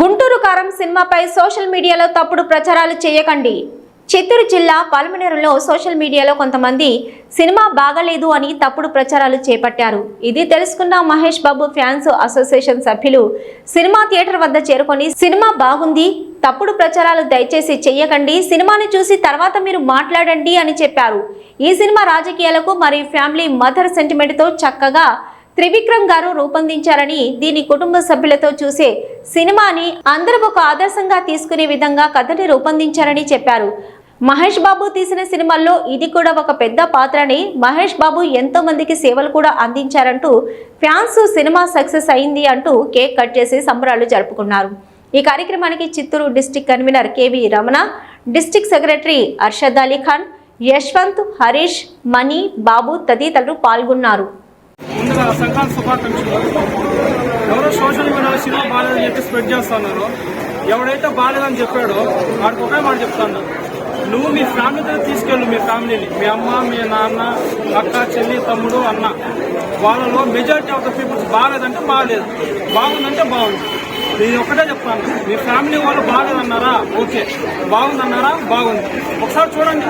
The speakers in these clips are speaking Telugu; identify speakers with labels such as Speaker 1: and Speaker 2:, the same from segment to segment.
Speaker 1: గుంటూరు కారం సినిమాపై సోషల్ మీడియాలో తప్పుడు ప్రచారాలు చేయకండి. చిత్తూరు జిల్లా పల్మనేరులో సోషల్ మీడియాలో కొంతమంది సినిమా బాగలేదు అని తప్పుడు ప్రచారాలు చేపట్టారు. ఇది తెలుసుకున్న మహేష్ బాబు ఫ్యాన్స్ అసోసియేషన్ సభ్యులు సినిమా థియేటర్ వద్ద చేరుకొని సినిమా బాగుంది తప్పుడు ప్రచారాలు దయచేసి చెయ్యకండి సినిమాని చూసి తర్వాత మీరు మాట్లాడండి అని చెప్పారు. ఈ సినిమా రాజకీయాలకు మరియు ఫ్యామిలీ మదర్ సెంటిమెంట్తో చక్కగా త్రివిక్రమ్ గారు రూపొందించారని దీని కుటుంబ సభ్యులతో చూసే సినిమాని అందరూ ఒక ఆదర్శంగా తీసుకునే విధంగా కథని రూపొందించారని చెప్పారు. మహేష్ బాబు తీసిన సినిమాల్లో ఇది కూడా ఒక పెద్ద పాత్రని మహేష్ బాబు ఎంతో మందికి సేవలు కూడా అందించారంటూ ఫ్యాన్స్ సినిమా సక్సెస్ అయింది అంటూ కేక్ కట్ చేసి సంబరాలు జరుపుకున్నారు. ఈ కార్యక్రమానికి Chittoor district convenor KV Ramana district secretary Arshad Ali Khan Yashwant Harish Mani Babu తదితరులు పాల్గొన్నారు.
Speaker 2: ముందుగా సంఘాల శుభాకాంక్షలు. ఎవరో సోషల్ మీడియాలో సినిమా బాగాలేదని చెప్పి స్ప్రెడ్ చేస్తున్నారు ఎవడైతే బాగాలేదని చెప్పాడో వాడికి ఒకే మాట చెప్తాను నువ్వు మీ ఫ్యామిలీతో తీసుకెళ్ళు మీ ఫ్యామిలీని. మీ అమ్మ మీ నాన్న అక్క చెల్లి తమ్ముడు అన్న. వాళ్ళలో మెజారిటీ ఆఫ్ ద పీపుల్స్ బాగాలేదంటే బాగాలేదు బాగుందంటే బాగుంది. నేను ఒకటే చెప్తాను. మీ ఫ్యామిలీ వాళ్ళు బాగాలేదన్నారా ఓకే. బాగుందన్నారా? బాగుంది. ఒకసారి చూడండి.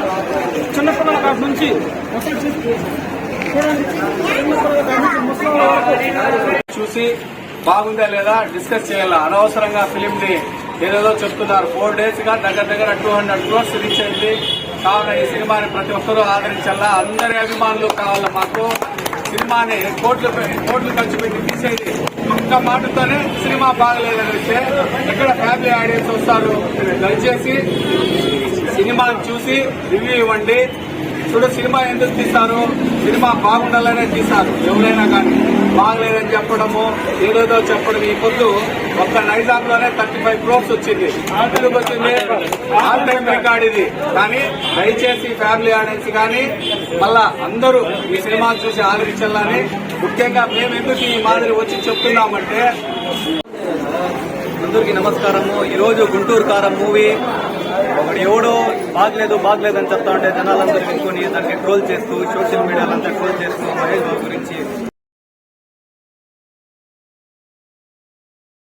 Speaker 2: చిన్నపిల్లల కాడ నుంచి. ఒకసారి చూసి- చూడండి చిన్నపిల్లల కాడ
Speaker 3: చూసి బాగుందా లేదా డిస్కస్ చేయాలా? అనవసరంగా ఫిలిం ని ఏదేదో చెప్తున్నారు. ఫోర్ డేస్గా దగ్గర దగ్గర టూ హండ్రెడ్ క్రోర్స్ రీచ్ అయింది. కావున ఈ సినిమాని ప్రతి ఒక్కరూ ఆదరించాలా? అందరి అభిమానులు కావాల మాకు? సినిమాని కోట్లు కోట్లు ఖర్చు పెట్టి తీసేది. ఒక్క మాటతోనే సినిమా బాగలేదని వస్తే ఎక్కడ ఫ్యామిలీ ఆడియన్స్ వస్తారు? దయచేసి సినిమాని చూసి రివ్యూ ఇవ్వండి. చూడు సినిమా ఎందుకు తీస్తారు సినిమా బాగుండాలనే తీస్తారు ఎవరైనా కానీ బాగలేదని చెప్పడము ఏదేదో చెప్పడం ఈ పొద్దు ఒక్క నైజాంలోనే థర్టీ ఫైవ్ క్రోర్స్ వచ్చింది. వచ్చింది ఆల్ టైం రికార్డ్ ఇది. కానీ దయచేసి ఫ్యామిలీ ఆడియన్స్ కానీ మళ్ళా అందరూ ఈ సినిమా చూసి ఆదరించాలని ముఖ్యంగా మేము ఎందుకు ఈ మాదిరి వచ్చి చెప్తున్నామంటే
Speaker 4: అందరికీ నమస్కారము. ఈరోజు గుంటూరు కారం మూవీ. ఒకడు ఎవడో బాగలేదు బాగలేదు అని చెప్తా ఉంటే జనాలందరూ వినుకొని దానికి ట్రోల్ చేస్తూ సోషల్ మీడియాలంతా ట్రోల్ చేస్తూ మహేష్ బాబు గురించి